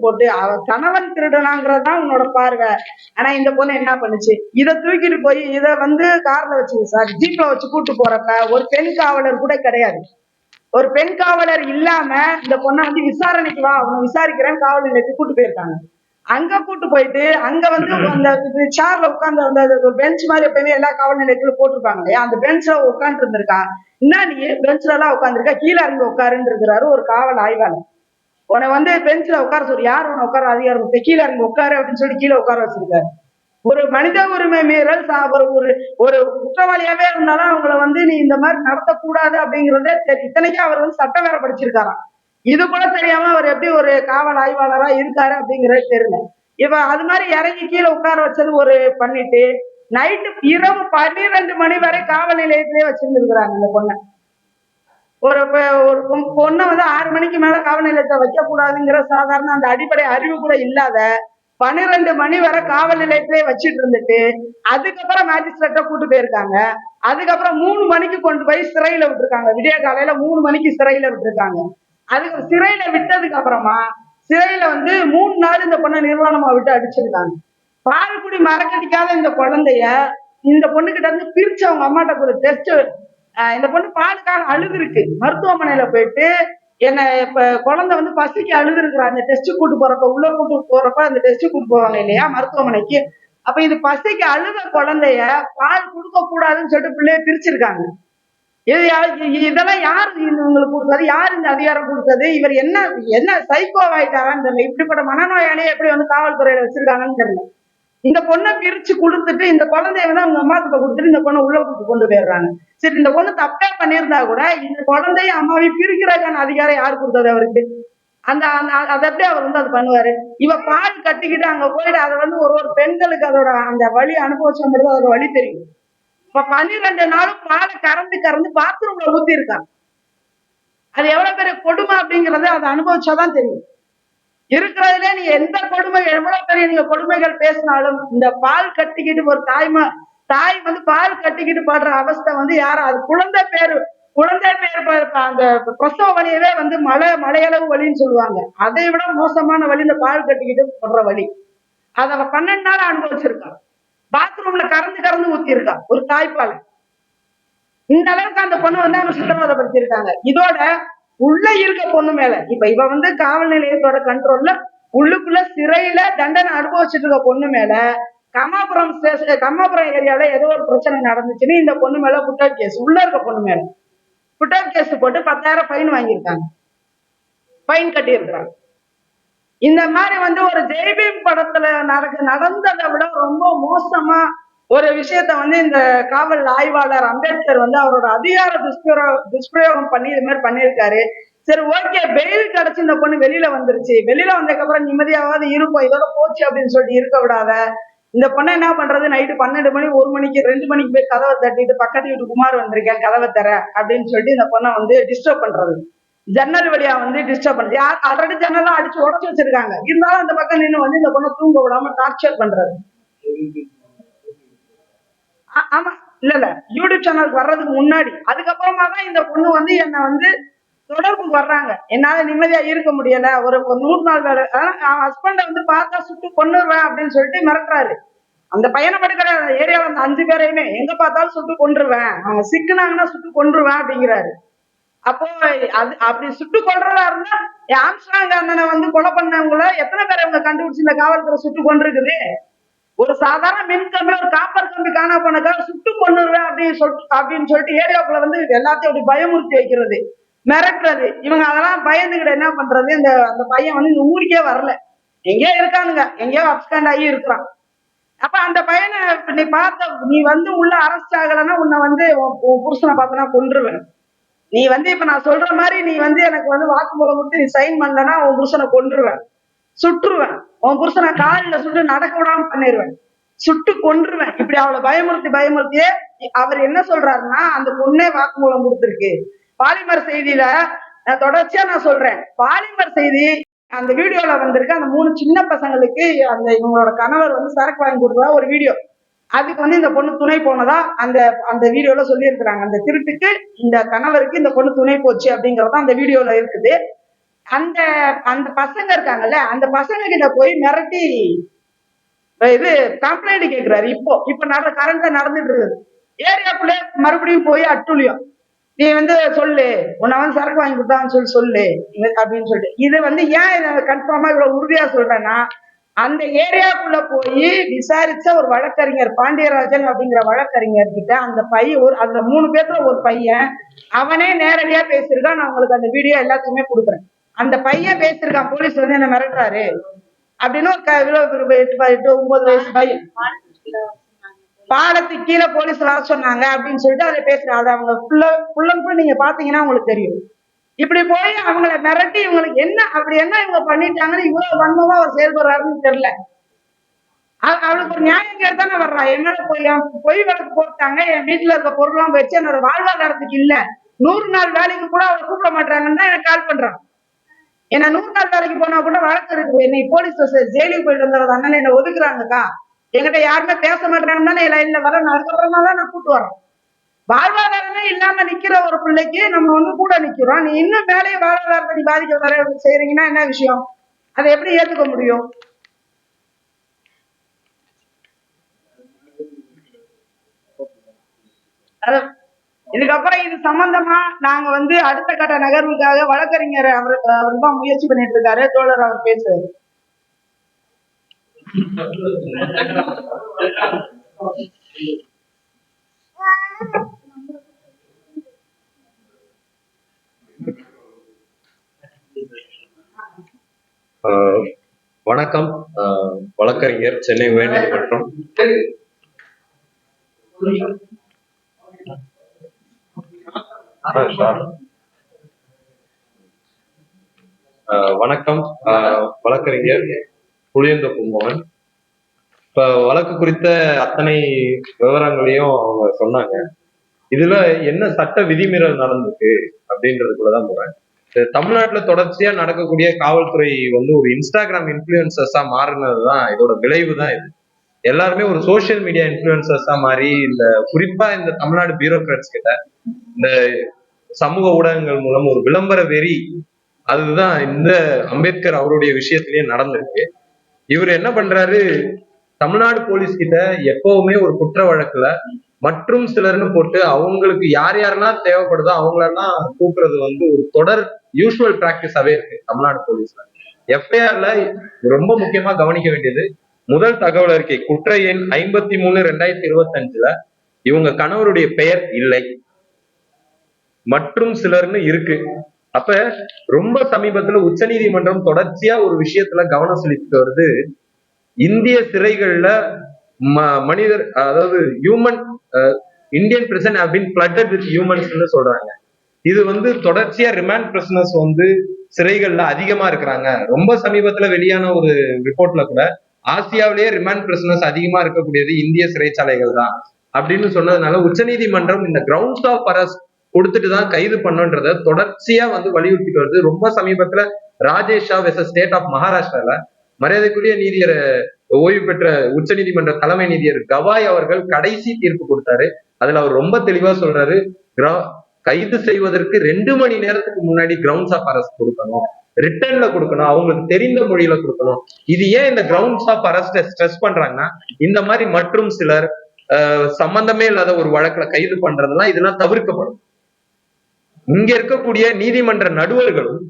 போட்டு அவ கணவன் திருடனாங்கிறதுதான் உன்னோட பார்வை. ஆனா இந்த பொண்ணு என்ன பண்ணுச்சு? இத தூக்கிட்டு போய் இதை வந்து கார்ல வச்சு சார் ஜீப்ல வச்சு கூட்டு போறப்ப ஒரு பெண் காவலர் கூட கிடையாது. ஒரு பெண் காவலர் இல்லாம இந்த பொண்ணை வந்து விசாரணைக்கு வா அவனை விசாரிக்கிறேன் காவல் நிலையத்துக்கு கூட்டு போயிருக்காங்க. அங்க கூட்டு போயிட்டு அங்க வந்து அந்த சேர்ல உட்கார்ந்து அந்த பெஞ்ச் மாதிரி எப்பயுமே எல்லா காவல் நிலையத்திலும் போட்டிருப்பாங்க இல்லையா? அந்த பெஞ்ச்ல உட்கார்ந்து இருந்திருக்கா என்ன நீ? பெஞ்ச்ல எல்லாம் உட்காந்துருக்கா கீழே இறங்கி உட்காருன்னு இருக்கிறாரு ஒரு காவல் ஆய்வாளர். உன்னை வந்து பெஞ்சில் உட்கார சொல்லி. யார் உன்னை உட்கார? அதிகாரம் கொடுத்தா? கீழே இறங்கி உட்காரு அப்படின்னு சொல்லி கீழே உட்கார வச்சிருக்காரு ஒரு மனித உரிமை மீறல் ஒரு ஒரு ஒரு குற்றவாளியாவே இருந்தாலும் அவங்கள வந்து நீ இந்த மாதிரி நடத்தக்கூடாது அப்படிங்கறதே தெரி- இத்தனைக்கும் அவர் வந்து சட்டம் வேற படிச்சிருக்காராம். இது கூட தெரியாம அவர் எப்படி ஒரு காவல் ஆய்வாளரா இருக்காரு அப்படிங்கறது தெரியல. இவன் அது மாதிரி இறங்கி கீழே உட்கார வச்சது ஒரு பண்ணிட்டு நைட்டு இரவு பன்னிரெண்டு மணி வரை காவல் நிலையத்திலே வச்சிருந்துருக்காங்க இந்த பொண்ணை. ஒரு ஒரு பொ- பொண்ணை வந்து ஆறு மணிக்கு மேல காவல் நிலையத்தை வைக்க கூடாதுங்கிற சாதாரண அந்த அடிப்படை அறிவு கூட இல்லாத பன்னிரெண்டு மணி வரை காவல் நிலையத்திலே வச்சுட்டு இருந்துட்டு அதுக்கப்புறம் மேஜிஸ்ட்ரேட்டை கூட்டு போயிருக்காங்க. அதுக்கப்புறம் மூணு மணிக்கு கொண்டு போய் சிறையில விட்டுருக்காங்க. விடிய காலையில மூணு மணிக்கு சிறையில விட்டுருக்காங்க. அதுக்கு சிறையில விட்டதுக்கு அப்புறமா சிறையில வந்து மூணு நாள் இந்த பொண்ணை நிர்வாணமா விட்டு அடிச்சிருக்காங்க. பால்குடி மறக்கடிக்காத இந்த குழந்தைய இந்த பொண்ணுகிட்ட இருந்து பிரிச்சு அவங்க அம்மாட்ட ஒரு டெஸ்ட் இந்த பொண்ணு பாலுக்காக அழுது இருக்கு மருத்துவமனையில போயிட்டு என்ன இப்ப குழந்தை வந்து பசிக்கு அழுது அந்த டெஸ்ட் கூட்டு போறப்ப உள்ள கூட்டு போறப்ப அந்த டெஸ்ட் கூட்டு போவாங்க இல்லையா மருத்துவமனைக்கு. அப்ப இது பசிக்கு அழுத குழந்தைய பால் கொடுக்க கூடாதுன்னு சொல்லிட்டு பிள்ளைய பிரிச்சிருக்காங்க. இது இதெல்லாம் யார் இவங்களுக்கு கொடுத்தது? யார் இந்த அதிகாரம் கொடுத்தது? இவர் என்ன என்ன சைக்கோ ஆயிட்டாரான்னு தெரியல இப்படிப்பட்ட மனநோயாளியை எப்படி வந்து காவல்துறையில வச்சிருக்காங்கன்னு தெரியல. இந்த பொண்ணை பிரிச்சு கொடுத்துட்டு இந்த குழந்தைய வந்து அவங்க அம்மா கிட்ட கொடுத்துட்டு இந்த பொண்ணை உள்ள கூட்டு கொண்டு போயிடுறாங்க. சரி இந்த பொண்ணு தப்பே பண்ணியிருந்தா கூட இந்த குழந்தைய அம்மாவையும் பிரிக்கிறதுக்கான அதிகாரம் யார் கொடுத்தது அவருக்கு? அந்த அந்த- அதை எப்படி அவர் வந்து அது பண்ணுவாரு? இவ பால் கட்டிக்கிட்டு அங்க போயிட்டு அதை வந்து ஒரு ஒரு பெண்களுக்கு அதோட அந்த வழி அனுபவிச்சா மட்டும் அதோட வழி தெரியும். இப்ப பன்னிரெண்டு நாளும் பாலை கறந்து கறந்து பாத்ரூம்ல ஊத்தி இருக்காங்க அது எவ்வளவு பெரிய கொடுமை அப்படிங்கறத அதை அனுபவிச்சாதான் தெரியும். இருக்கிறதுல நீ எந்த கொடுமை எவ்வளவு பெரிய நீங்க கொடுமைகள் பேசினாலும் இந்த பால் கட்டிக்கிட்டு ஒரு தாய்மா தாய் வந்து பால் கட்டிக்கிட்டு படுற அவஸ்தை வந்து யாரும் அது குழந்தை பேரு குழந்தை பேர் அந்த பிரசவ வழியவே வந்து மலை மலையளவு வலின்னு சொல்லுவாங்க. அதை விட மோசமான வழி இந்த பால் கட்டிக்கிட்டு போடுற வழி. அதை அவ பன்னெண்டு நாள் அனுபவிச்சிருக்கான் பாத்ரூம்ல கறந்து கறந்து ஊத்தி இருக்கா ஒரு தாய்ப்பால். இந்த அளவுக்கு அந்த பொண்ணு வந்து அவங்க சித்திரவதைப்படுத்தியிருக்காங்க இதோட உள்ள இருக்க பொண்ணு மேல. இப்ப இவ வந்து காவல் நிலையத்தோட கண்ட்ரோல்ல உள்ளுக்குள்ள சிறையில தண்டனை அனுபவிச்சுட்டு இருக்க பொண்ணு மேல கமாபுரம் ஸ்டேஷன் கமாபுரம் ஏரியாவுல ஏதோ ஒரு பிரச்சனை நடந்துச்சுன்னு இந்த பொண்ணு மேல புட்டர் கேஸ் உள்ள இருக்க பொண்ணு மேல. புட்டர் கேஸ் போட்டு பத்தாயிரம் ஃபைன் வாங்கியிருக்காங்க. ஃபைன் கட்டியிருக்கிறாங்க. இந்த மாதிரி வந்து ஒரு ஜெய்பீம் படத்துல நடக்க நடந்ததை விட ரொம்ப மோசமா ஒரு விஷயத்த வந்து இந்த காவல் ஆய்வாளர் அம்பேத்கர் வந்து அவரோட அதிகார துஷ்பிரோ துஷ்பிரயோகம் பண்ணி இது மாதிரி பண்ணியிருக்காரு. சரி ஓகே பெயில் கிடைச்சி இந்த பொண்ணு வெளியில வந்துருச்சு. வெளியில வந்ததுக்கப்புறம் நிம்மதியாவது இருக்கும் இதோட போச்சு அப்படின்னு சொல்லிட்டு இருக்க விடாத. இந்த பொண்ணை என்ன பண்றது? நைட்டு பன்னெண்டு மணி ஒரு மணிக்கு ரெண்டு மணிக்கு போய் கதவை தட்டிட்டு பக்கத்து வீட்டு குமார் வந்திருக்கேன் கதவை தர அப்படின்னு சொல்லிட்டு இந்த பொண்ணை வந்து டிஸ்டர்ப் பண்றது. ஜன்னல் வழியா வந்து டிஸ்டர்ப் பண்றது. யார் ஆல்ரெடி ஜன்னலாம் அடிச்சு உடச்சு வச்சிருக்காங்க. இருந்தாலும் அந்த பக்கம் நின்று வந்து இந்த பொண்ணை தூங்க விடாம டார்ச்சர் பண்றது. ஆமா. இல்ல இல்ல. யூடியூப் சேனலுக்கு வர்றதுக்கு முன்னாடி அதுக்கப்புறமா தான் இந்த பொண்ணு வந்து என்னை வந்து தொடர்புக்கு வர்றாங்க என்னால நிம்மதியா இருக்க முடியல. ஒரு ஒரு நூறு நாள் வேலை ஹஸ்பண்ட வந்து பார்த்தா சுட்டு கொண்டுருவேன் அப்படின்னு சொல்லிட்டு மிரட்டுறாரு. அந்த பையனை படுக்கிற ஏரியாவில் அந்த அஞ்சு பேரையுமே. எங்க பார்த்தாலும் சுட்டு கொண்டுருவேன் அவங்க சிக்குனாங்கன்னா சுட்டு கொண்டுருவேன் அப்படிங்கிறாரு. அப்போ அது அப்படி சுட்டு கொள்றதா இருந்தா ஆம்ஸ்ட்ராங் அண்ணனை வந்து கொலை பண்ணவங்கள எத்தனை பேர் இவங்க கண்டுபிடிச்சு இந்த காவல்துறை சுட்டு கொண்டிருக்குது ஒரு சாதாரண மின் கம்பி ஒரு காப்பர் கம்பி காணா போனக்கா சுட்டு கொண்டுருவேன் அப்படின்னு சொல்லிட்டு அப்படின்னு சொல்லிட்டு ஏரியாவுக்குள்ள வந்து எல்லாத்தையும் அப்படி பயமுறுத்தி வைக்கிறது மிரட்டுறது. இவங்க அதெல்லாம் பயந்துகிட்ட என்ன பண்றது? இந்த அந்த பையன் வந்து இந்த ஊருக்கே வரல. எங்கேயோ இருக்கானுங்க. எங்கேயோ அப்ஸ்காண்ட் ஆகி இருக்கிறான். அப்ப அந்த பையனை இப்ப நீ பார்த்த நீ வந்து உள்ள அரெஸ்ட் ஆகலைன்னா உன்னை வந்து உன் புருஷனை பார்த்தனா கொன்றுவேன். நீ வந்து இப்ப நான் சொல்ற மாதிரி நீ வந்து எனக்கு வந்து வாக்குமூலம் கொடுத்து நீ சைன் பண்ணலன்னா உன் புருஷனை கொண்டுருவேன் சுட்டுருவேன் உன் புருஷனை காலில் சுட்டு நடக்க விடாம பண்ணிடுவேன் சுட்டு கொன்றுவேன். இப்படி அவளை பயமுறுத்தி பயமுறுத்தியே அவர் என்ன சொல்றாருன்னா அந்த பொண்ணே வாக்குமூலம் கொடுத்துருக்கு. பாலிமர் செய்தியில நான் தொடர்ச்சியா நான் சொல்றேன். பாலிமர் செய்தி அந்த வீடியோல வந்திருக்கு. அந்த மூணு சின்ன பசங்களுக்கு அந்த இவங்களோட கணவர் வந்து சரக்கு வாங்கி கொடுத்ததா ஒரு வீடியோ. அதுக்கு வந்து இந்த பொண்ணு துணை போனதா அந்த அந்த வீடியோல சொல்லியிருக்கிறாங்க. அந்த திருட்டுக்கு இந்த கணவருக்கு இந்த பொண்ணு துணை போச்சு அப்படிங்கறத அந்த வீடியோல இருக்குது. அந்த அந்த பசங்க இருக்காங்கல்ல அந்த பசங்க கிட்ட போய் மிரட்டி இது கம்ப்ளைண்ட் கேட்கிறாரு இப்போ இப்ப நட கரண்ட் நடந்துட்டு இருக்குது. ஏரியாக்குள்ளே மறுபடியும் போய் அட்டுழியும். நீ வந்து சொல்லு உன்னை வந்து சரக்கு வாங்கி கொடுத்தான்னு சொல்லி சொல்லு அப்படின்னு சொல்லிட்டு. இது வந்து ஏன் இதை கன்ஃபார்மா இவ்வளவு உறுதியா சொல்றேன்னா அந்த ஏரியாக்குள்ள போய் விசாரிச்ச ஒரு வழக்கறிஞர் பாண்டியராஜன் அப்படிங்கிற வழக்கறிஞர் கிட்ட அந்த பையன் ஒரு அந்த மூணு பேர்ல ஒரு பையன் அவனே நேரடியா பேசியிருக்கான் நான் உங்களுக்கு அந்த வீடியோ எல்லாத்தையுமே கொடுக்குறேன். அந்த பையன் பேசியிருக்கான் போலீஸ் வந்து என்ன மிரட்டுறாரு. அப்படின்னு ஒரு க- எட்டு எட்டு ஒன்பது வயசு பையன். பாலத்துக்கு கீழே போலீஸ் வர சொன்னாங்க அப்படின்னு சொல்லிட்டு அதை பேசுறாங்க அதை அவங்க ஃபுல்லா ஃபுல் அண்ட் ஃபுல் நீங்க பாத்தீங்கன்னா உங்களுக்கு தெரியும். இப்படி போய் அவங்கள மிரட்டி இவங்களுக்கு என்ன அப்படி என்ன இவங்க பண்ணிட்டாங்கன்னு இவ்வளவு வன்மமா அவர் செயல்படுறாருன்னு தெரியல. அவ- அவளுக்கு ஒரு நியாயம் கேட்டு தானே வர்றா. என்னோட போய் பொய் வழக்கு போட்டாங்க என் வீட்டுல இருக்க பொருள்லாம் வச்சு என்னோட வாழ்வாதாரத்துக்கு இல்ல. நூறு நாள் வேலைக்கு கூட அவளை கூப்பிட மாட்டாங்கன்னு தான் எனக்கு கால் பண்றான் ஏன்னா நூறு நாள் வேலைக்கு போனா கூட வழக்கு இருக்கு. என்னை போலீஸ் ஜெயிலுக்கு போயிட்டு வந்தவர் அண்ணன் என்ன ஒதுக்குறாங்கக்கா? என்கிட்ட யாருமே பேச மாட்டாங்கன்னு தானே லைன்ல வர நான் அதுக்கப்புறமா தான் நான் கூட்டு வரேன். வாழ்வாதாரமே இல்லாம நிக்கிற ஒரு பிள்ளைக்கு நம்ம வந்து கூட நிக்கிறோம். நீ இன்னும் வேலையை வாழ்வாதாரத்தை நீ பாதிக்க வர செய்யறீங்கன்னா என்ன விஷயம்? அதை எப்படி ஏத்துக்க முடியும்? அதான் இதுக்கப்புறம் இது சம்பந்தமா நாங்க வந்து அடுத்த கட்ட நகர்வுக்காக வழக்கறிஞர் அவர் அவர் தான் முயற்சி பண்ணிட்டு இருக்காரு தோழர் அவர் பேசுவார் ஆஹ் வணக்கம். ஆஹ் வழக்கறிஞர் சென்னை உயர்நீதிமன்றம். வணக்கம். ஆஹ் வழக்கறிஞர் புளியந்த கும்பவன் இப்ப வழக்கு குறித்த அத்தனை விவரங்களையும் அவங்க சொன்னாங்க. இதுல என்ன சட்ட விதிமீறல் நடந்திருக்கு அப்படின்றதுக்குள்ளதான் போறேன் தமிழ்நாட்டுல தொடர்ச்சியா நடக்கக்கூடிய காவல்துறை வந்து ஒரு இன்ஸ்டாகிராம் இன்ஃபுளுசர்ஸா மாறினதுதான் இதோட விளைவு தான் இது. எல்லாருமே ஒரு சோசியல் மீடியா இன்ஃபுளுசர்ஸா மாறி இந்த குறிப்பா இந்த தமிழ்நாடு பியூரோக்ராட்ஸ் கிட்ட இந்த சமூக ஊடகங்கள் மூலம் ஒரு விளம்பர வெறி அதுதான் இந்த அம்பேத்கர் அவருடைய விஷயத்திலேயே நடந்திருக்கு. இவர் என்ன பண்றாரு? தமிழ்நாடு போலீஸ் கிட்ட எப்பவுமே ஒரு குற்ற வழக்குல மற்றும் சிலர்னு போட்டு அவங்களுக்கு யார் யாரெல்லாம் தேவைப்படுதோ அவங்களெல்லாம் கூப்பிடுறது வந்து ஒரு தொடர் யூஸ்வல் பிராக்டிஸாவே இருக்கு தமிழ்நாடு போலீஸ்ல. எஃப்ஐஆர்ல ரொம்ப முக்கியமா கவனிக்க வேண்டியது முதல் தகவல் அறிக்கை குற்ற எண் ஐம்பத்தி மூணு ரெண்டாயிரத்தி இருபத்தி அஞ்சுல இவங்க கணவருடைய பெயர் இல்லை. மற்றும் சிலர்னு இருக்கு. அப்ப ரொம்ப சமீபத்துல உச்சநீதிமன்றம் தொடர்ச்சியா ஒரு விஷயத்துல கவனம் செலுத்திட்டு வருது. இந்திய சிறைகள்ல ம- மனிதர் அதாவது human Indian prison have been flooded with ஹியூமன்ஸ்னு சொல்றாங்க. இது வந்து தொடர்ச்சியா ரிமாண்ட் பிரிசனர்ஸ் வந்து சிறைகள்ல அதிகமா இருக்கிறாங்க. ரொம்ப சமீபத்துல வெளியான ஒரு ரிப்போர்ட்ல கூட ஆசியாவிலேயே ரிமாண்ட் பிரிசனர்ஸ் அதிகமா இருக்கக்கூடியது இந்திய சிறைச்சாலைகள் தான். அப்படின்னு சொன்னதுனால உச்சநீதிமன்றம் இந்த கிரவுண்ட்ஸ் ஆஃப் அரஸ்ட் கொடுத்துட்டு தான் கைது பண்ணுன்றத தொடர்ச்சியா வந்து வலியுறுத்திட்டு வருது. ரொம்ப சமீபத்துல ராஜேஷ் ஷா வெச ஸ்டேட் ஆஃப் மகாராஷ்டிரால மரியாதைக்குரிய நீதியர் ஓய்வு பெற்ற உச்சநீதிமன்ற தலைமை நீதியர் கவாய் அவர்கள் கடைசி தீர்ப்பு கொடுத்தாரு. அதுல அவர் ரொம்ப தெளிவா சொல்றாரு "கிரா- கைது செய்வதற்கு ரெண்டு மணி நேரத்துக்கு முன்னாடி கிரவுண்ட்ஸ் ஆஃப் அரெஸ்ட் கொடுக்கணும். ரிட்டர்ன்ல கொடுக்கணும். அவங்களுக்கு தெரிந்த மொழியில கொடுக்கணும். இது ஏன் இந்த கிரவுண்ட்ஸ் ஆஃப் அரெஸ்ட ஸ்ட்ரெஸ் பண்றாங்கன்னா இந்த மாதிரி மற்றும் சிலர் சம்பந்தமே இல்லாத ஒரு வழக்குல கைது பண்றதெல்லாம் இதெல்லாம் தவிர்க்கப்படும். இங்க இருக்கக்கூடிய நீதிமன்ற நடுவர்களும்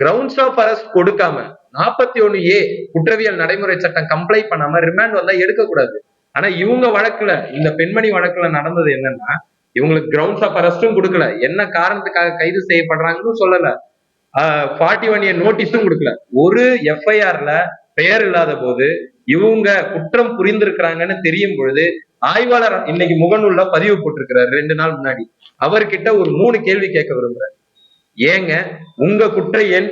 கிரவுண்ட்ஸ் ஆஃப் அரஸ்ட் கொடுக்காம நாற்பத்தி ஒண்ணு ஏ குற்றவியல் நடைமுறை சட்டம் கம்ப்ளைண்ட் பண்ணாம ரிமாண்ட் வந்தா எடுக்கக்கூடாது. ஆனா இவங்க வழக்குல இந்த பெண்மணி வழக்குல நடந்தது என்னன்னா இவங்களுக்கு கிரவுண்ட்ஸ் ஆஃப் அரஸ்டும் கொடுக்கல. என்ன காரணத்துக்காக கைது செய்யப்படுறாங்கன்னு சொல்லல. ஃபார்ட்டி ஒன் இயர் நோட்டீஸும் கொடுக்கல. ஒரு எஃப்ஐஆர்ல பெயர் இல்லாத போது இவங்க குற்றம் புரிந்திருக்கிறாங்கன்னு தெரியும் பொழுது ஆய்வாளர் இன்னைக்கு முகநூல்ல பதிவு போட்டிருக்கிறாரு ரெண்டு நாள் முன்னாடி. அவர்கிட்ட ஒரு மூணு கேள்வி கேட்க விரும்புறாரு ஏங்க உங்க குற்ற எண்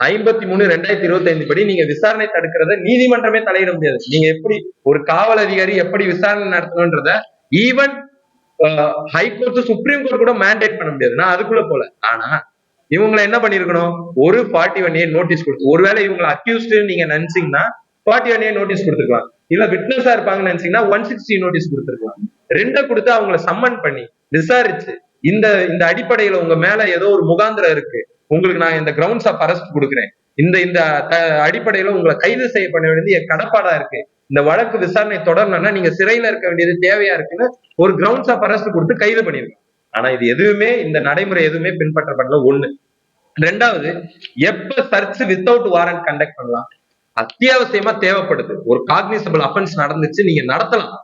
ஐம்பத்தி மூணு ரெண்டாயிரத்தி இருபத்தி ஐந்து படி நீங்க விசாரணை தடுக்கிறத நீதிமன்றமே தலையிட முடியாது. நீங்க எப்படி ஒரு காவல் அதிகாரி எப்படி விசாரணை நடத்தணும்ன்றத even high court supreme court கூட மேண்டேட் பண்ண முடியாது. நான் அதுக்குள்ள போல. ஆனா இவங்களை என்ன பண்ணிருக்கணும்? ஒரு ஃபார்ட்டி ஒன் ஏ நோட்டீஸ் கொடுத்து ஒருவேளை இவங்களை அக்யூஸ்டு நீங்க நினைச்சீங்கன்னா ஃபார்ட்டி ஒன் ஏ நோட்டீஸ் கொடுத்துருக்கலாம். இல்ல விட்னஸா இருப்பாங்கன்னு நினைச்சீங்கன்னா ஒன் சிக்ஸ்டி நோட்டீஸ் கொடுத்துருக்கலாம். ரெண்டை கொடுத்து அவங்கள சம்மன் பண்ணி விசாரிச்சு இந்த இந்த அடிப்படையில உங்க மேல ஏதோ ஒரு முகாந்திரம் இருக்கு. உங்களுக்கு நான் இந்த கிரவுண்ட்ஸ் ஆஃப் அரெஸ்ட் கொடுக்குறேன். இந்த இந்த அடிப்படையில உங்களை கைது செய்ய பண்ண வேண்டியது என் கடப்பாடா இருக்கு. இந்த வழக்கு விசாரணை தொடரணும்னா நீங்க சிறையில இருக்க வேண்டியது தேவையா இருக்குன்னு ஒரு கிரவுண்ட்ஸ் ஆஃப் அரெஸ்ட் கொடுத்து கைது பண்ணிருக்காங்க ஆனா இது எதுவுமே இந்த நடைமுறை எதுவுமே பின்பற்றப்படல. ஒண்ணு. ரெண்டாவது எப்ப சர்ச் வித்தவுட் வாரண்ட் கண்டக்ட் பண்ணலாம்? அத்தியாவசியமா தேவைப்படுது. ஒரு காக்னிசபிள் அஃபென்ஸ் நடந்துச்சு நீங்க நடத்தலாம்.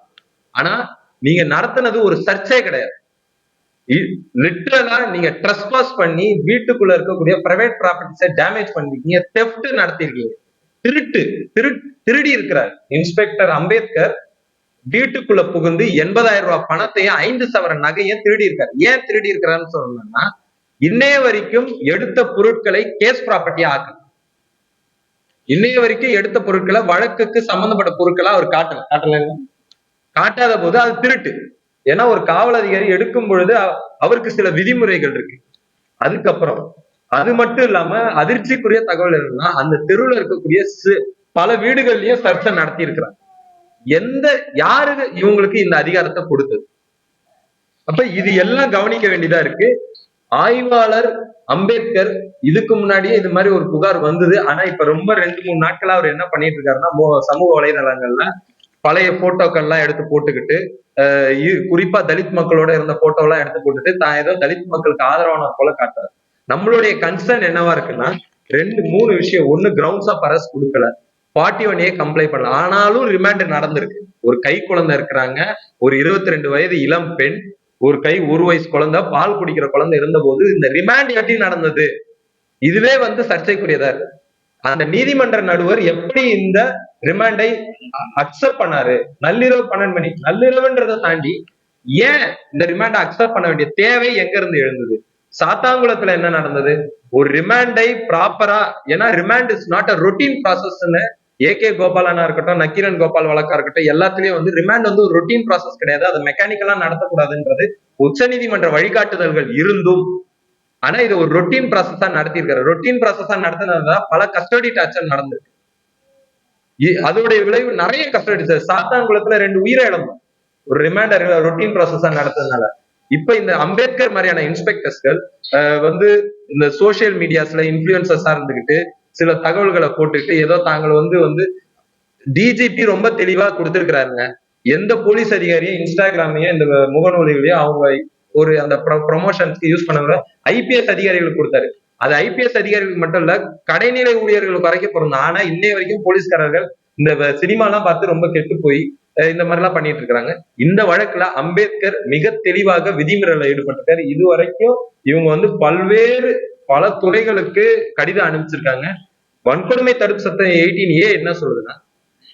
ஆனா நீங்க நடத்தினது ஒரு சர்ச்சே கிடையாது. லிட்டரலா நீங்க ட்ரெஸ்பாஸ் பண்ணி வீட்டுக்குள்ள இருக்கக்கூடிய பிரைவேட் ப்ராப்பர்ட்டிஸை டேமேஜ் பண்ணிருக்கீங்க தெஃப்ட் நடத்திருக்கீங்க. திருட்டு திரு திருடி இருக்கிறார். இன்ஸ்பெக்டர் அம்பேத்கர் வீட்டுக்குள்ள புகுந்து எண்பதாயிரம் ரூபாய் பணத்தையும் ஐந்து சவர நகையும் திருடி இருக்காரு. ஏன் திருடி இருக்கிறாருன்னு சொல்லணும்னா இன்னைய வரைக்கும் எடுத்த பொருட்களை கேஸ் ப்ராப்பர்ட்டியா ஆக்கு இன்னைய வரைக்கும் எடுத்த பொருட்களை வழக்குக்கு சம்பந்தப்பட்ட பொருட்களா அவர் காட்டல. காட்டல காட்டாத போது அது திருட்டு. ஏன்னா ஒரு காவல் அதிகாரி எடுக்கும் பொழுது அவருக்கு சில விதிமுறைகள் இருக்கு. அதுக்கப்புறம் அது மட்டும் இல்லாம அதிர்ச்சிக்குரிய தகவல் என்னன்னா அந்த தெருவுல இருக்கக்கூடிய பல வீடுகள்லயும் சர்ச்சை நடத்தி இருக்கிறாங்க எந்த யாரு இவங்களுக்கு இந்த அதிகாரத்தை கொடுத்தது? அப்ப இது எல்லாம் கவனிக்க வேண்டியதா இருக்கு. ஆய்வாளர் அம்பேத்கர் இதுக்கு முன்னாடியே இது மாதிரி ஒரு புகார் வந்தது. ஆனா இப்ப ரொம்ப ரெண்டு மூணு நாட்களா அவர் என்ன பண்ணிட்டு இருக்காருன்னா சமூக வலைதளங்கள்ல பழைய போட்டோக்கள்லாம் எடுத்து போட்டுக்கிட்டு குறிப்பா தலித் மக்களோட இருந்த போட்டோ எல்லாம் எடுத்து போட்டுட்டு தான் ஏதோ தலித் மக்களுக்கு ஆதரவான போல காட்டுறாரு. நம்மளுடைய கன்சர்ன் என்னவா இருக்குன்னா ரெண்டு மூணு விஷயம். ஒண்ணு கிரவுண்ட்ஸா பரஸ் கொடுக்கல. ஃபார்ட்டி ஒன் ஏ கம்ப்ளைண்ட் பண்ணல. ஆனாலும் ரிமாண்ட் நடந்திருக்கு. ஒரு கை குழந்தை இருக்கிறாங்க. ஒரு இருபத்தி ரெண்டு வயது இளம் பெண். ஒரு கை ஒரு வயசு குழந்தை பால் குடிக்கிற குழந்தை இருந்தபோது இந்த ரிமாண்ட் எப்படி நடந்தது. இதுவே வந்து சர்ச்சைக்குரியதா இருக்கு. அந்த நீதிமன்ற நடுவர் எப்படி இந்த ரிமாண்டை அக்செப்ட் பண்ணாரு? நள்ளிரவு பன்னெண்டு மணி நள்ளிரவுன்றதை தாண்டி ஏன் இந்த ரிமாண்டை அக்செப்ட் பண்ண வேண்டிய தேவை எங்க இருந்து எழுந்தது? சாத்தாங்குளத்துல என்ன நடந்தது? ஒரு ரிமாண்டை ப்ராப்பரா ஏன்னா remand is not a routine ப்ராசஸ்ன்னு AK கோபாலனா இருக்கட்டும் நக்கீரன் கோபால் வழக்கா இருக்கட்டும் எல்லாத்துலயும் வந்து ரிமாண்ட் வந்து ஒரு ரொட்டீன் ப்ராசஸ் கிடையாது. அதை மெக்கானிக்கலா நடத்தக்கூடாதுன்றது உச்சநீதிமன்ற வழிகாட்டுதல்கள் இருந்தும் ஆனா இது ஒரு ரொட்டீன் ப்ராசஸா நடத்திருக்காரு ரொட்டீன் ப்ராசஸா நடத்தினதுதான் பல கஸ்டடி டார்ச்சர் நடந்திருக்கு. அதோடைய விளைவு நிறைய கஸ்டடி சாத்தான்குளத்துல ரெண்டு உயிரை இழந்தோம். ஒரு ரிமாண்டர் ரொட்டீன் ப்ராசஸா நடத்ததுனால இப்ப இந்த அம்பேத்கர் மாதிரியான இன்ஸ்பெக்டர்ஸ்கள் வந்து இந்த சோசியல் மீடியாஸ்ல இன்ஃபுளுசஸா இருந்துகிட்டு சில தகவல்களை போட்டுக்கிட்டு ஏதோ தாங்கள் வந்து வந்து டிஜிபி ரொம்ப தெளிவா கொடுத்துருக்கிறாருங்க. எந்த போலீஸ் அதிகாரியும் இன்ஸ்டாகிராமையும் இந்த முகநூலிகளையும் அவங்க ஒரு அந்த ப்ரொமோஷன்ஸ்க்கு யூஸ் பண்ண ஐபிஎஸ் அதிகாரிகளுக்கு கொடுத்தாரு. அது ஐபிஎஸ் அதிகாரிகளுக்கு மட்டும் இல்ல கடைநிலை ஊழியர்களுக்கு வரைக்கும் பிறந்த ஆனா இன்னைய வரைக்கும் போலீஸ்காரர்கள் இந்த சினிமாலாம் பார்த்து ரொம்ப கெட்டு போய் இந்த மாதிரி எல்லாம் பண்ணிட்டு இருக்கிறாங்க. இந்த வழக்குல அம்பேத்கர் மிக தெளிவாக விதிமீறல ஈடுபட்டிருக்காரு. இது வரைக்கும் இவங்க வந்து பல்வேறு பல துறைகளுக்கு கடிதம் அனுப்பிச்சிருக்காங்க. வன்கொடுமை தடுப்பு சட்டம் எயிட்டீன் ஏ என்ன சொல்லுதுன்னா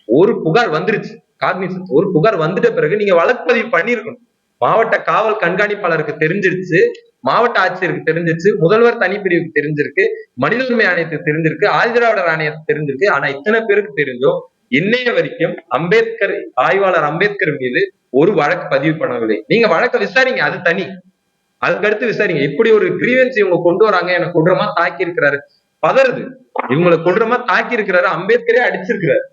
ஒரு புகார் வந்துருச்சு. கார்னிசன் ஒரு புகார் வந்துட்ட பிறகு நீங்க வழக்கு பதிவு பண்ணிருக்கணும் மாவட்ட காவல் கண்காணிப்பாளருக்கு தெரிஞ்சிருச்சு மாவட்ட ஆட்சியருக்கு தெரிஞ்சிருச்சு முதல்வர் தனிப்பிரிவுக்கு தெரிஞ்சிருக்கு மனித உரிமை ஆணையத்துக்கு தெரிஞ்சிருக்கு ஆதிதிராவிடர் ஆணையத்துக்கு தெரிஞ்சிருக்கு. ஆனா இத்தனை பேருக்கு தெரிஞ்சும் இன்னைய வரைக்கும் அம்பேத்கர் ஆய்வாளர் அம்பேத்கர் மீது ஒரு வழக்கு பதிவு பண்ணவில்லை. நீங்க வழக்கை விசாரிங்க அது தனி. அதுக்கடுத்து விசாரிங்க. இப்படி ஒரு கிரீவன்ஸ் இவங்க கொண்டு வராங்க எனக்கு கொடூரமா தாக்கி இருக்கிறாரு பதறுது. இவங்களை கொடூரமா தாக்கி இருக்கிறாரு அம்பேத்கரே அடிச்சிருக்கிறாரு.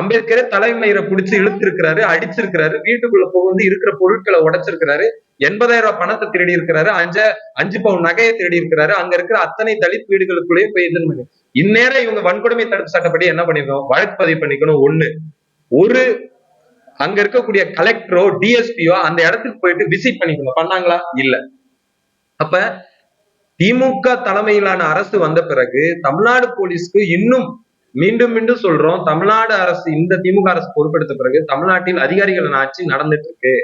அம்பேத்கரே தலைமையில பிடிச்சு இழுத்திருக்கிறாரு அடிச்சிருக்கிறாரு. வீட்டுக்குள்ள புகுந்து இருக்கிற பொருட்களை உடைச்சிருக்கிறாரு. எண்பதாயிரம் ரூபாய் பணத்தை திருடி இருக்கிறாரு அஞ்ச அஞ்சு பவுன் நகையை திருடி இருக்கிறாரு அங்க இருக்கிற அத்தனை தலித் வீடுகளுக்குள்ளேயே போய் இது பண்ணி. இந்நேரம் இவங்க வன்கொடுமை தடுப்பு சட்டப்படி என்ன பண்ணிருக்கோம் வழக்கு பதிவு பண்ணிக்கணும். ஒண்ணு ஒரு அங்க இருக்கக்கூடிய கலெக்டரோ டிஎஸ்பியோ அந்த இடத்துக்கு போயிட்டு விசிட் பண்ணிக்கணும் பண்ணாங்களா? இல்ல. அப்ப திமுக தலைமையிலான அரசு வந்த பிறகு தமிழ்நாடு போலீஸ்க்கு இன்னும் மீண்டும் மீண்டும் சொல்றோம் தமிழ்நாடு அரசு இந்த திமுக அரசு பொறுப்பெடுத்த பிறகு தமிழ்நாட்டில் அதிகாரிகளின் ஆட்சி நடந்துட்டு இருக்கு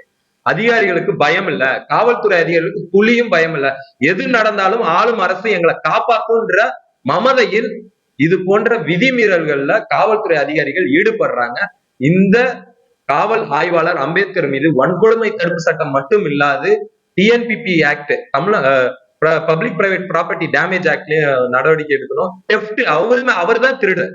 அதிகாரிகளுக்கு பயம் இல்ல. காவல்துறை அதிகாரிகளுக்கு புலியும் பயம் இல்ல. எது நடந்தாலும் ஆளும் அரசு எங்களை காப்பாற்றுன்ற மமதையில் இது போன்ற விதிமீறல்கள்ல காவல்துறை அதிகாரிகள் ஈடுபடுறாங்க. இந்த காவல் ஆய்வாளர் அம்பேத்கர் மீது வன்கொடுமை தடுப்பு சட்டம் மட்டும் இல்லாது டிஎன்பிபி ஆக்ட் தமிழ பப்ளிக் பிரைவேட் ப்ராப்பர்ட்டி டேமேஜ் ஆக்ட்லயும் நடவடிக்கை எடுக்கணும். டெஃப்ட் அவருமே அவர் தான் திருடர்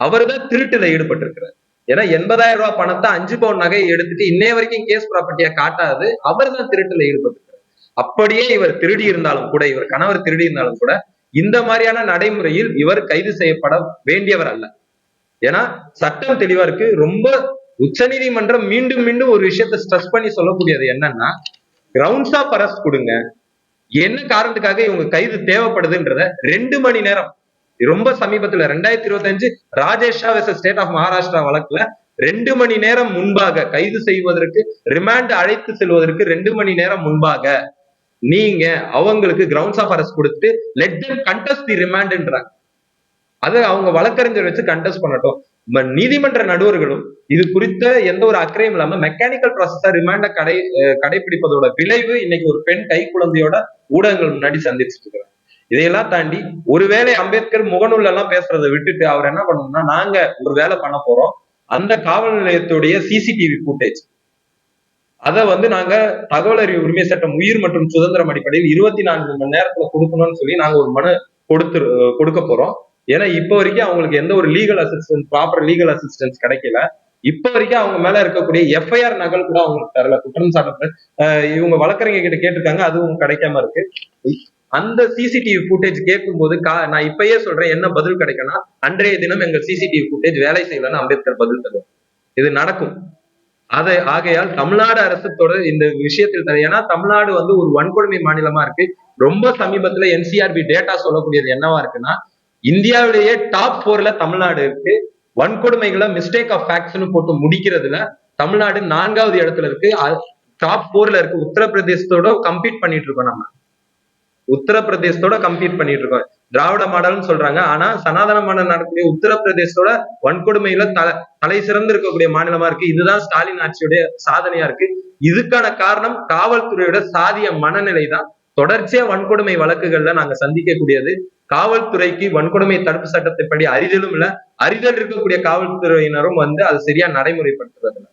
அவர் தான் திருட்டுல ஈடுபட்டிருக்கிறார். ஏன்னா எண்பதாயிரம் ரூபாய் பணத்தை அஞ்சு பவுன் நகையை எடுத்துட்டு இன்னைய வரைக்கும் கேஸ் ப்ராப்பர்ட்டியா காட்டாது அவர் தான் திருட்டுல ஈடுபட்டிருக்கிறார். அப்படியே இவர் திருடி இருந்தாலும் கூட இவர் கணவர் திருடி இருந்தாலும் கூட இந்த மாதிரியான நடைமுறையில் இவர் கைது செய்யப்பட வேண்டியவர் அல்ல. ஏன்னா சட்டம் தெளிவா இருக்கு. ரொம்ப உச்சநீதிமன்றம் மீண்டும் மீண்டும் ஒரு விஷயத்த ஸ்ட்ரெஸ் பண்ணி சொல்லக்கூடியது என்னன்னா கிரவுண்ட்ஸ் ஆஃப் அரெஸ்ட் கொடுங்க. என்ன காரணத்துக்காக இவங்க கைது தேவைப்படுதுன்றத ரெண்டு மணி நேரம் ரொம்ப சமீபத்துல ரெண்டாயிரத்தி இருபத்தி அஞ்சு ராஜேஷா ஷா ஸ்டேட் ஆஃப் மகாராஷ்டிரா வழக்குல ரெண்டு மணி நேரம் முன்பாக கைது செய்வதற்கு ரிமாண்ட் அழைத்து செல்வதற்கு ரெண்டு மணி நேரம் முன்பாக நீங்க அவங்களுக்கு கிரவுண்ட்ஸ் ஆஃப் அரெஸ்ட் கொடுத்து லெட் தம் கண்டஸ்ட் தி ரிமாண்ட்ன்றாங்க அதை அவங்க வழக்கறிஞர் வச்சு கண்டெஸ்ட் பண்ணட்டும். நீதிமன்ற நடுவர்களும் இது குறித்த எந்த ஒரு அக்கறையும் இல்லாம மெக்கானிக்கல் ப்ராசஸா ரிமாண்ட கடை கடைபிடிப்பதோட விளைவு இன்னைக்கு ஒரு பெண் கை குழந்தையோட ஊடகங்கள் முன்னாடி சந்திச்சுட்டு இருக்கிறாங்க. இதையெல்லாம் தாண்டி ஒருவேளை அம்பேத்கர் முகநூல் எல்லாம் பேசுறதை விட்டுட்டு அவர் என்ன பண்ணணும்னா நாங்க ஒரு வேலை பண்ண போறோம். அந்த காவல் நிலையத்துடைய சிசிடிவி ஃபுட்டேஜ் அதை வந்து நாங்க தகவல் அறிவு உரிமை சட்டம் உயிர் மற்றும் சுதந்திரம் அடிப்படையில் இருபத்தி நான்கு மணி நேரத்துல கொடுக்கணும்னு சொல்லி நாங்க ஒரு மனு கொடுத்து கொடுக்க போறோம். ஏன்னா இப்ப வரைக்கும் அவங்களுக்கு எந்த ஒரு legal assistance proper legal assistance கிடைக்கல. இப்ப வரைக்கும் அவங்க மேல இருக்கக்கூடிய எஃப்ஐஆர் நகல் கூட அவங்களுக்கு தரல. குற்றம் சாட்டப்பட்ட இவங்க வழக்கறிஞர் கிட்ட கேட்டிருக்காங்க அதுவும் கிடைக்காம இருக்கு. அந்த சிசிடிவி ஃபுட்டேஜ் கேட்கும்போது கா நான் இப்பயே சொல்றேன் என்ன பதில் கிடைக்கும்னா அன்றைய தினம் எங்க சிசிடிவி ஃபுட்டேஜ் வேலை செய்யலன்னு அம்பேத்கர் பதில் தருவார். இது நடக்கும். அதை ஆகையால் தமிழ்நாடு அரசு தொடர் இந்த விஷயத்தில் தர- ஏன்னா தமிழ்நாடு வந்து ஒரு வன்கொடுமை மாநிலமா இருக்கு. ரொம்ப சமீபத்துல என்சிஆர்பி டேட்டா சொல்லக்கூடியது என்னவா இருக்குன்னா இந்தியாவிலேயே டாப் போர்ல தமிழ்நாடு இருக்கு. வன்கொடுமைகளை மிஸ்டேக் ஆஃப் ஃபேக்ட்ஸ்னு போட்டு முடிக்கிறதுல தமிழ்நாடு நான்காவது இடத்துல இருக்கு. டாப் போர்ல இருக்கு. உத்தரப்பிரதேசத்தோட கம்பீட் பண்ணிட்டு இருக்கோம் நம்ம. உத்தரப்பிரதேசத்தோட கம்பீட் பண்ணிட்டு இருக்கோம். திராவிட மாடல்னு சொல்றாங்க. ஆனா சனாதன மாடல் நடக்கக்கூடிய உத்தரப்பிரதேசத்தோட வன்கொடுமையில தலை தலை சிறந்து இருக்கக்கூடிய மாநிலமா இருக்கு. இதுதான் ஸ்டாலின் ஆட்சியுடைய சாதனையா இருக்கு. இதுக்கான காரணம் காவல்துறையோட சாதிய மனநிலை தான் தொடர்ச்சியா வன்கொடுமை வழக்குகள்ல நாங்க சந்திக்கக்கூடியது. காவல்துறைக்கு வன்கொடுமை தடுப்பு சட்டத்தைப்படி அறிதலும் இல்ல. அறிதல் இருக்கக்கூடிய காவல்துறையினரும் வந்து அது சரியா நடைமுறைப்படுத்துறது இல்ல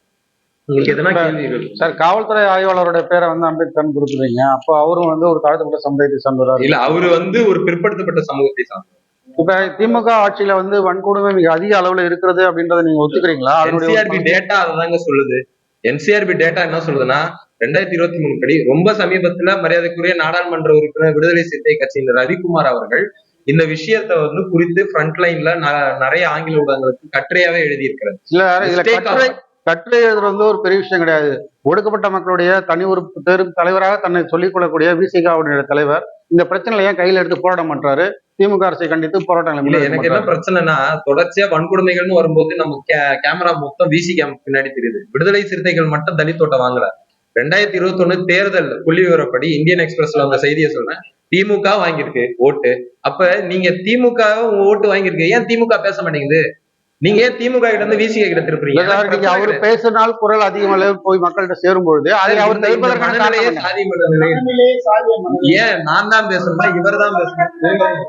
உங்களுக்கு எதனா கேள்விகள் சார் காவல்துறை ஆய்வாளருடைய பேரை வந்து அம்பேத்கர் குறிப்பிடுறீங்க. அப்போ அவரும் வந்து ஒரு தாழ்த்தப்பட்ட சமுதாயத்தை சார்ந்தவராக இல்ல அவரு வந்து ஒரு பிற்படுத்தப்பட்ட சமூகத்தை சார்ந்தவர். இப்ப திமுக ஆட்சியில வந்து வன்கொடுமை மிக அதிக அளவுல இருக்கிறது அப்படின்றத நீங்க ஒத்துக்கிறீங்களா? என்சிஆர்பி டேட்டா அததாங்க சொல்லுது. என்சிஆர்பி டேட்டா என்ன சொல்லுதுன்னா ரெண்டாயிரத்தி இருபத்தி மூணு படி ரொம்ப சமீபத்துல மரியாதைக்குரிய நாடாளுமன்ற உறுப்பினர் விடுதலை சிறுத்தை கட்சியின் ரவிக்குமார் அவர்கள் இந்த விஷயத்தை வந்து குறித்து ஃப்ரண்ட் லைன்ல நிறைய ஆங்கில ஊடகங்களுக்கு கட்டுரையாவே எழுதியிருக்கிறார் இல்ல இதுல கட்டுரை கட்டுரை எழுதுறது வந்து ஒரு பெரிய விஷயம் கிடையாது. ஒடுக்கப்பட்ட மக்களுடைய தனி ஒரு பெரும் தலைவராக தன்னை சொல்லிக் கொள்ளக்கூடிய விசிகாவுடைய தலைவர் இந்த பிரச்சனையில ஏன் கையில எடுத்து போராட்டம் பண்றாரு திமுக அரசை கண்டித்து போராட்டங்களை இல்ல எனக்கு என்ன. பிரச்சனைனா தொடர்ச்சியா வன்கொடுமைகள்னு வரும்போது நம்ம கேமரா மொத்தம் விசி கேம் பின்னாடி தெரியுது. விடுதலை சிறுத்தைகள் மட்டும் தலித்தோட்ட வாங்கல. ரெண்டாயிரத்தி இருபத்தி ஒண்ணு தேர்தல் புள்ளி விவரப்படி இந்தியன் எக்ஸ்பிரஸ்ல வந்த செய்தியை சொல்றேன். திமுக வாங்கியிருக்கு ஓட்டு. அப்ப நீங்க திமுக ஓட்டு வாங்கியிருக்கு. ஏன் திமுக பேச மாட்டேங்குது? நீங்க ஏன் திமுக கிட்ட இருந்து விசிக கிட்ட இன்னைக்கு அவர் பேசினால் குரல் அதிகம் அளவு போய் மக்கள்கிட்ட சேரும் பொழுது அதை அவர் ஏன்? நான் தான் பேசணுமா? இவர் தான் பேசணும்.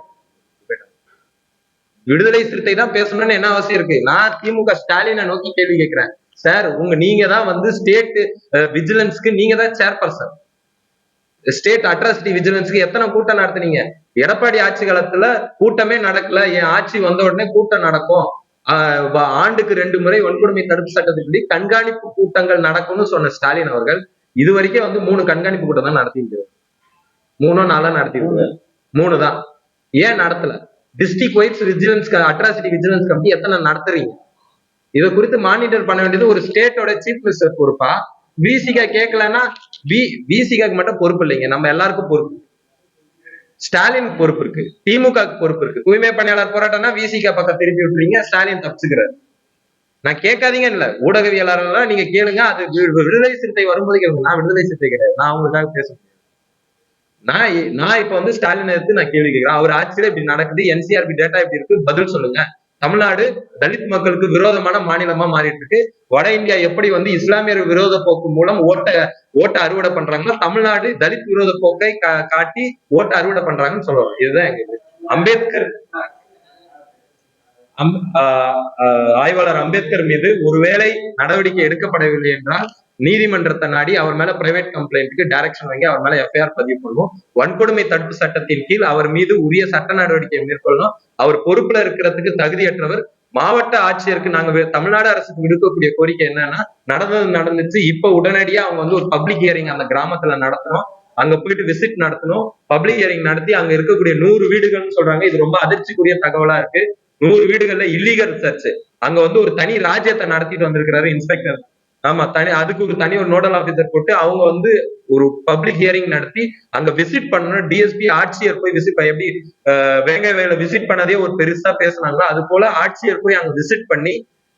விடுதலை சிறுத்தை தான் பேசணும்னு என்ன அவசியம் இருக்கு? நான் திமுக ஸ்டாலினை நோக்கி கேள்வி கேட்கிறேன். சார் உங்க நீங்க தான் வந்து ஸ்டேட் விஜிலன்ஸ்க்கு நீங்க தான் சேர்பர்சன் ஸ்டேட் அட்ராசிட்டி விஜிலன்ஸ்க்கு எத்தனை கூட்டம் நடத்துனீங்க? எடப்பாடி ஆட்சி காலத்துல கூட்டமே நடக்கல. என் ஆட்சி வந்த உடனே கூட்டம் நடக்கும். ஆண்டுக்கு ரெண்டு முறை வன்கொடுமை தடுப்பு சட்டத்தின்படி கண்காணிப்பு கூட்டங்கள் நடக்கும்னு சொன்ன ஸ்டாலின் அவர்கள் இது வரைக்கும் வந்து மூணு கண்காணிப்பு கூட்டம் தான் நடத்திட்டு மூணோ நாளா நடத்திட்டு மூணு. தான். ஏன் நடத்தல? District wise vigilance atrocity vigilance committee எத்தனை நடத்துறீங்க? இதை குறித்து மானிட்டர் பண்ண வேண்டியது ஒரு ஸ்டேட்டோட சீஃப் மினிஸ்டர் பொறுப்பா. விசிகா கேட்கலன்னா வி விசிகாக்கு மட்டும் பொறுப்பு இல்லைங்க. நம்ம எல்லாருக்கும் பொறுப்பு. ஸ்டாலின் பொறுப்பு இருக்கு. திமுக பொறுப்பு இருக்கு. தூய்மை பணியாளர் போராட்டம்னா விசிகா பக்கம் திருப்பி விட்டுறீங்க ஸ்டாலின் தப்பிச்சுக்கிறார். நான் கேட்காதீங்க இல்ல. ஊடகவியலாளர்லாம் நீங்க கேளுங்க அது விடுதலை சிறுத்தை வரும்போது கேளுங்க. நான் விடுதலை சிறுத்தை கிடையாது. நான் அவங்களுக்காக பேச நான் நான் இப்ப வந்து ஸ்டாலின் எடுத்து நான் கேள்வி கேட்கிறேன். அவர் ஆட்சியில இப்படி நடக்குது என்சிஆர்பி டேட்டா இப்படி இருக்கு பதில் சொல்லுங்க. தமிழ்நாடு தலித் மக்களுக்கு விரோதமான மாநிலமா மாறிட்டு இருக்கு வட இந்தியா எப்படி வந்து இஸ்லாமியர் விரோத போக்கு மூலம் ஓட்ட ஓட்ட அறுவடை பண்றாங்கன்னா தமிழ்நாடு தலித் விரோத போக்கை கா- காட்டி ஓட்ட அறுவடை பண்றாங்கன்னு சொல்லுவாங்க இதுதான் எங்க அம்பேத்கர். அம்- ஆஹ் ஆஹ் ஆய்வாளர் அம்பேத்கர் மீது ஒருவேளை நடவடிக்கை எடுக்கப்படவில்லை என்றால் நீதிமன்றத்தை நாடி அவர் மேல பிரைவேட் கம்ப்ளைண்ட்டுக்கு டைரக்ஷன் வாங்கி அவர் மேல எஃப்ஐஆர் பதிவு பண்ணுவோம். வன்கொடுமை தடுப்பு சட்டத்தின் கீழ் அவர் மீது உரிய சட்ட நடவடிக்கை மேற்கொள்ளணும். அவர் பொறுப்புல இருக்கிறதுக்கு தகுதியற்றவர். மாவட்ட ஆட்சியருக்கு நாங்க தமிழ்நாடு அரசுக்கு விடுக்கக்கூடிய கோரிக்கை என்னன்னா நடந்தது நடந்துச்சு. இப்ப உடனடியா அவங்க வந்து ஒரு பப்ளிக் ஹியரிங் அந்த கிராமத்துல நடத்தணும். அங்க போயிட்டு விசிட் நடத்தணும். பப்ளிக் ஹியரிங் நடத்தி அங்க இருக்கக்கூடிய நூறு வீடுகள்னு சொல்றாங்க. இது ரொம்ப அதிர்ச்சிக்குரிய தகவலா இருக்கு. நூறு வீடுகள்ல இல்லீகல் சர்ச் அங்க வந்து ஒரு தனி ராஜ்யத்தை நடத்திட்டு வந்திருக்கிறாரு இன்ஸ்பெக்டர் ஆமா தனி அதுக்கு ஒரு தனி ஒரு நோடல் ஆபீசர் போட்டு அவங்க வந்து ஒரு பப்ளிக் ஹியரிங் நடத்தி அங்க விசிட் பண்ணணும் டிஎஸ்பி ஆட்சியர் போய் விசிட் எப்படி வேங்க வேலை விசிட் பண்ணதே ஒரு பெருசா பேசுனாங்களோ? அது போல ஆட்சியர் போய் அங்க விசிட் பண்ணி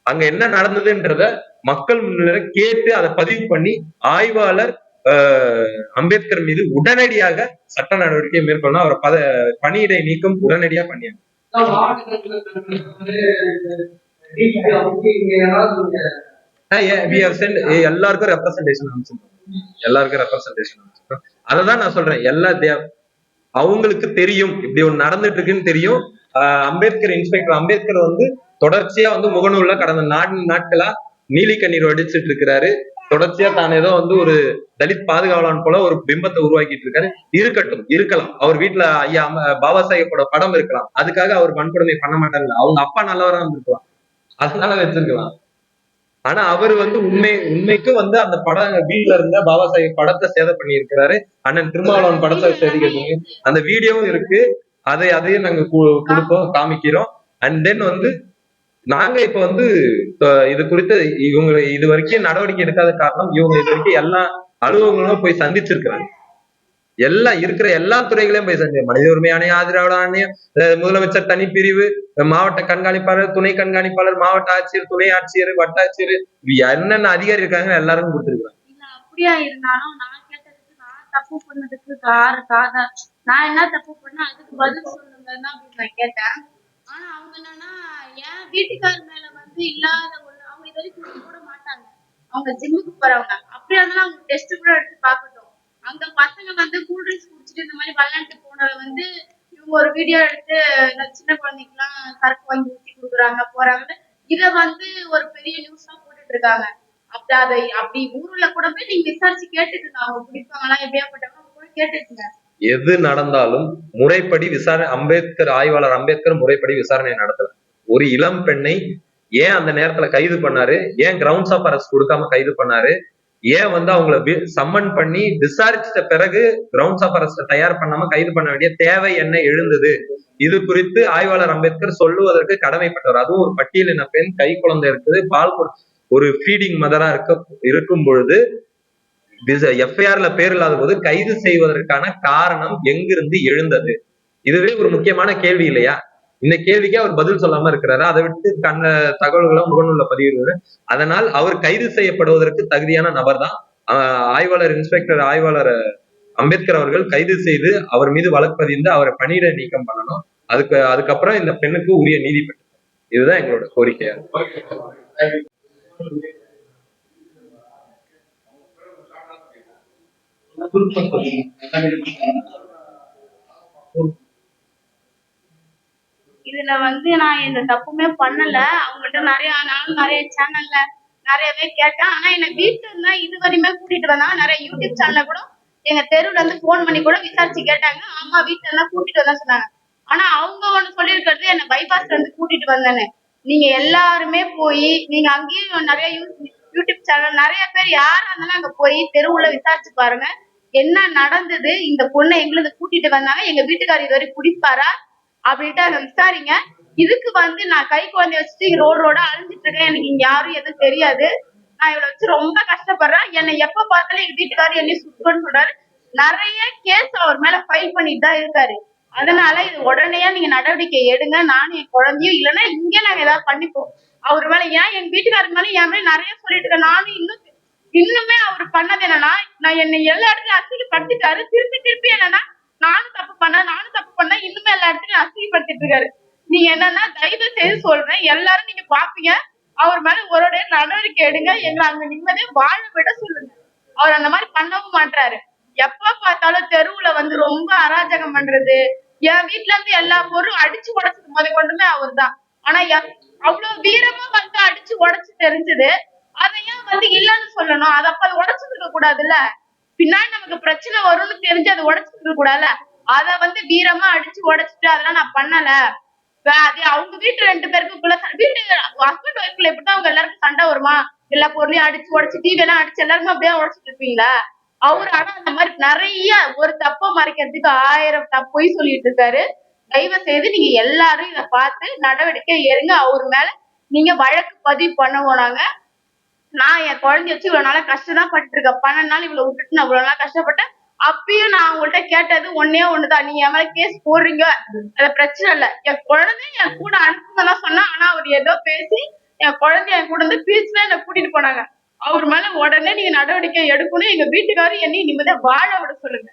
அங்க என்ன நடந்ததுன்றத மக்கள் முன்னிலை கேட்டு அதை பதிவு பண்ணி ஆய்வாளர் அம்பேத்கர் மீது உடனடியாக சட்ட நடவடிக்கை மேற்கொள்ளணும். அவர் பத பணியிடை நீக்கம் உடனடியா பண்ணியாங்க. எல்லாருக்கும் ரெப்ரசன்டேஷன் அனுப்பிச்சிருக்கோம். எல்லாருக்கும் ரெப்ரசன்டேஷன் அனுப்பிச்சிருக்கோம். அதை தான் நான் சொல்றேன். எல்லா அவங்களுக்கு தெரியும். இப்படி ஒண்ணு நடந்துட்டு இருக்குன்னு தெரியும். ஆஹ் அம்பேத்கர் இன்ஸ்பெக்டர் அம்பேத்கர் வந்து தொடர்ச்சியா வந்து முகநூல்ல கடந்த நான்கு நாட்களா நீலி கண்ணீர் வடிச்சிட்டு இருக்கிறாரு தொடர்ச்சியா தான் ஏதோ வந்து ஒரு தலித் பாதுகாவலான் போல ஒரு பிம்பத்தை உருவாக்கிட்டு இருக்காரு இருக்கட்டும் இருக்கலாம். அவர் வீட்டுல ஐயா பாபா சாஹேப்போட படம் இருக்கலாம். அதுக்காக அவர் வன்கொடுமை பண்ண மாட்டாங்க அவங்க அப்பா நல்லவரா இருந்திருக்கலாம். அதனால வச்சிருக்கலாம். ஆனா அவர் வந்து உண்மை உண்மைக்கு வந்து அந்த படம் வீட்ல இருந்த பாபா சாஹிப் படத்தை சேதம் பண்ணி இருக்கிறாரு அண்ணன் திருமாவளவன் படத்தை சேதிக்க அந்த வீடியோவும் இருக்கு. அதை அதையும் நாங்க கு- கொடுப்போம் காமிக்கிறோம். அண்ட் தென் வந்து நாங்க இப்ப வந்து இது குறித்து இவங்க இது வரைக்கும் நடவடிக்கை எடுக்காத காரணம் இவங்க இது வரைக்கும் எல்லா அலுவலகங்களும் போய் சந்திச்சிருக்கிறாங்க. எல்லாம் இருக்கிற எல்லா துறைகளையும் போய் செஞ்சு மனித உரிமையான ஆணையம் ஆணையம் முதலமைச்சர் தனிப்பிரிவு மாவட்ட கண்காணிப்பாளர் துணை கண்காணிப்பாளர் மாவட்ட ஆட்சியர் துணை ஆட்சியர் வட்டாட்சியர் என்னென்ன அதிகாரி இருக்காங்க எல்லாருக்கும் கொடுத்துருக்காங்க அப்படியா இருந்தாலும் நான் கேட்டதுக்கு நான் தப்பு பண்ணதுக்கு கார காதா நான் என்ன தப்பு பண்ண அதுக்கு பதில் சொல்லுங்கன்னா அப்படின்னு நான் கேட்டேன். ஆனா அவங்க என்னன்னா என் வீட்டுக்கார் மேல வந்து இல்லாத ஒண்ணு அவங்க இது வரைக்கும் குடிக்க கூட மாட்டாங்க. அவங்க ஜிம்முக்கு போறவங்க. அப்படியா இருந்தாலும் அவங்க டெஸ்ட் கூட எடுத்து பார்க்கட்டும் அங்க பசங்க வந்து கூல் ட்ரிங்க்ஸ் குடிச்சிட்டு இந்த மாதிரி விளையாண்டு போனதை வந்து இவங்க ஒரு வீடியோ எடுத்து இந்த சின்ன குழந்தைக்கெல்லாம் சரக்கு வாங்கி ஊத்தி கொடுக்குறாங்க போறாங்கன்னு இத வந்து ஒரு பெரிய நியூஸா போட்டுட்டு இருக்காங்க. அப்படி அதை அப்படி ஊர்ல கூட போய் நீங்க விசாரிச்சு கேட்டுக்கங்க. அவங்க குடிப்பாங்களா எப்படியாப்பட்டவங்க அவங்க கூட கேட்டுக்கங்க. எது நடந்தாலும் முறைப்படி விசாரணை அம்பேத்கர் ஆய்வாளர் அம்பேத்கர் முறைப்படி விசாரணை நடத்தல. ஒரு இளம் பெண்ணை ஏன் அந்த நேரத்துல கைது பண்ணாரு? ஏன் கிரவுண்ட்ஸ் ஆஃப் அரஸ்ட் கொடுக்காம கைது பண்ணாரு? ஏன் வந்து அவங்களை சம்மன் பண்ணி விசாரிச்சிட்ட பிறகு கிரவுண்ட்ஸ் ஆஃப் அரெஸ்ட் தயார் பண்ணாம கைது பண்ண வேண்டிய தேவை என்ன எழுந்தது? இது குறித்து ஆய்வாளர் அம்பேத்கர் சொல்லுவதற்கு கடமைப்பட்டவர். அதுவும் ஒரு பட்டியலின பெண் கை குழந்தை இருக்குது பால் கொடு- ஒரு ஃபீடிங் மதரா இருக்க இருக்கும் பொழுது எஃப்ஐஆர்ல பேர் இல்லாத போது கைது செய்வதற்கான காரணம் எங்கிருந்து எழுந்தது? இதுவே ஒரு முக்கியமான கேள்வி இல்லையா? இந்த கேள்விக்கு அவர் பதில் சொல்லாம இருக்கிறாரு. அதை விட்டு கண்ண தகவல்களை முகநூல்ல பதிவிடுவாரு. அதனால் அவர் கைது செய்யப்படுவதற்கு தகுதியான நபர் தான் ஆய்வாளர் இன்ஸ்பெக்டர் ஆய்வாளர் அம்பேத்கர் அவர்கள் கைது செய்து அவர் மீது வழக்கு பதிந்து அவரை பணியிட நீக்கம் பண்ணணும். அதுக்கு அதுக்கப்புறம் இந்த பெண்ணுக்கு உரிய நீதி பெற்று இதுதான் எங்களோட கோரிக்கையா இருக்கு. இதுல வந்து நான் எந்த தப்புமே பண்ணல. அவங்கள்ட்ட நிறைய நானும் நிறைய சேனல்ல நிறையவே கேட்டேன். ஆனா என்ன வீட்டுல இருந்தா இது வரையுமே கூட்டிட்டு வந்தாங்க. நிறைய யூடியூப் சேனல்ல கூட எங்க தெருவுல இருந்து போன் பண்ணி கூட விசாரிச்சு கேட்டாங்க. ஆமா வீட்டுல இருந்தா கூட்டிட்டு வந்தா சொன்னாங்க. ஆனா அவங்க ஒண்ணு சொல்லியிருக்கிறது என்ன பைபாஸ்ல இருந்து கூட்டிட்டு வந்தேன்னு. நீங்க எல்லாருமே போய் நீங்க அங்கேயும் நிறைய யூடியூப் சேனல் நிறைய பேர் யாரா இருந்தாலும் அங்க போய் தெருவுல விசாரிச்சு பாருங்க. என்ன நடந்தது? இந்த பொண்ணை எங்களுக்கு கூட்டிட்டு வந்தாங்க. எங்க வீட்டுக்காரர் இது வரைக்கும் குடிப்பாரா அப்படின்ட்டு அதை விசாரிங்க. இதுக்கு வந்து நான் கை குழந்தைய வச்சுட்டு ரோடு ரோடா அழிஞ்சிட்டு இருக்கேன். எனக்கு இங்க யாரும் எதுவும் தெரியாது. நான் இவளை வச்சு ரொம்ப கஷ்டப்படுறேன். என்னை எப்ப பார்த்தாலும் எங்க வீட்டுக்காரர் என்னையும் சுத்தம்னு சொல்றாரு. நிறைய கேஸ் அவர் மேல ஃபைல் பண்ணிட்டு தான் இருக்காரு. அதனால இது உடனே நீங்க நடவடிக்கை எடுங்க. நானும் என் குழந்தையும் இல்லைன்னா இங்கே நாங்க ஏதாவது பண்ணிப்போம். அவர் மேல ஏன் எங்க வீட்டுக்காரர் மேல என் மேல நிறைய சொல்லிட்டு இருக்கேன் நானும் இன்னும் இன்னுமே அவர் பண்ணது என்னன்னா நான் என்னை எல்லா இடத்துலயும் அசிங்கப்படுத்திட்டாரு. திருப்பி திருப்பி என்னன்னா நானும் தப்பு பண்ண நானும் தப்பு பண்ண இன்னுமே எல்லா இடத்துலயும் அசிங்கப்படுத்திட்டு இருக்காரு. நீங்க என்னன்னா தயவு செய்து சொல்றேன். எல்லாரும் நீங்க பாப்பீங்க. அவர் மேல உரோடைய நடவடிக்கை எடுங்க. எங்களை அங்க நிம்மதியா வாழ விட சொல்லுங்க. அவர் அந்த மாதிரி பண்ணவும் மாட்டாரு எப்ப பார்த்தாலும் தெருவுல வந்து ரொம்ப அராஜகம் பண்றது. என் வீட்டுல இருந்து எல்லா பொருளும் அடிச்சு உடைச்சது முத கொண்டுமே அவர்தான். ஆனா எப்- அவ்வளவு வீரமா வந்து அடிச்சு உடைச்சு தெரிஞ்சது. அதை ஏன் வந்து இல்லைன்னு சொல்லணும்? அதை அப்ப அதை உடைச்சிருக்க கூடாதுல்ல? பின்னாடி நமக்கு பிரச்சனை வரும்னு தெரிஞ்சு அதை உடைச்சிட்டு கூடாதுல அத வந்து வீரமா அடிச்சு உடைச்சிட்டு அதெல்லாம் நான் பண்ணல. வே- அது அவங்க வீட்டு ரெண்டு பேருக்குள்ள வீட்டு ஹஸ்பண்ட் ஒய்ஃப்ல எப்படிதான் அவங்க எல்லாருக்கும் சண்டை வருமா? எல்லா பொருளையும் அடிச்சு உடைச்சு டிவி எல்லாம் அடிச்சு எல்லாருமே அப்படியே உடைச்சிட்டு இருப்பீங்களா? அவரு ஆனா அந்த மாதிரி நிறைய ஒரு தப்ப மறைக்கிறதுக்கு ஆயிரம் தப்பு பொய் சொல்லிட்டு இருக்காரு. தயவு செய்து நீங்க எல்லாரும் இதை பார்த்து நடவடிக்கை எடுங்க. அவர் மேல நீங்க வழக்கு பதிவு பண்ணுவோம் நாங்க நான் என் குழந்தைய வச்சு இவ்வளவு நாளா கஷ்டம் பட்டு இருக்கேன் பன்னெண்டு நாள் இவ்வளவு விட்டுட்டு நான் இவ்வளவு நாள் கஷ்டப்பட்டேன். அப்பயும் நான் அவங்கள்ட்ட கேட்டது ஒன்னே ஒண்ணுதான். நீங்க என் மேல கேஸ் போடுறீங்க. அது பிரச்சனை இல்ல. என் குழந்தைய என் கூட அனுப்புங்கதான் சொன்னா ஆனா அவர் ஏதோ பேசி என் குழந்தைய என் கூட இருந்து பீச்ல என்ன கூட்டிட்டு போனாங்க. அவர் மேல உடனே நீங்க நடவடிக்கை எடுக்கணும். எங்க வீட்டுக்காரர் என்னையும் நிம்மதியா வாழ விட சொல்லுங்க.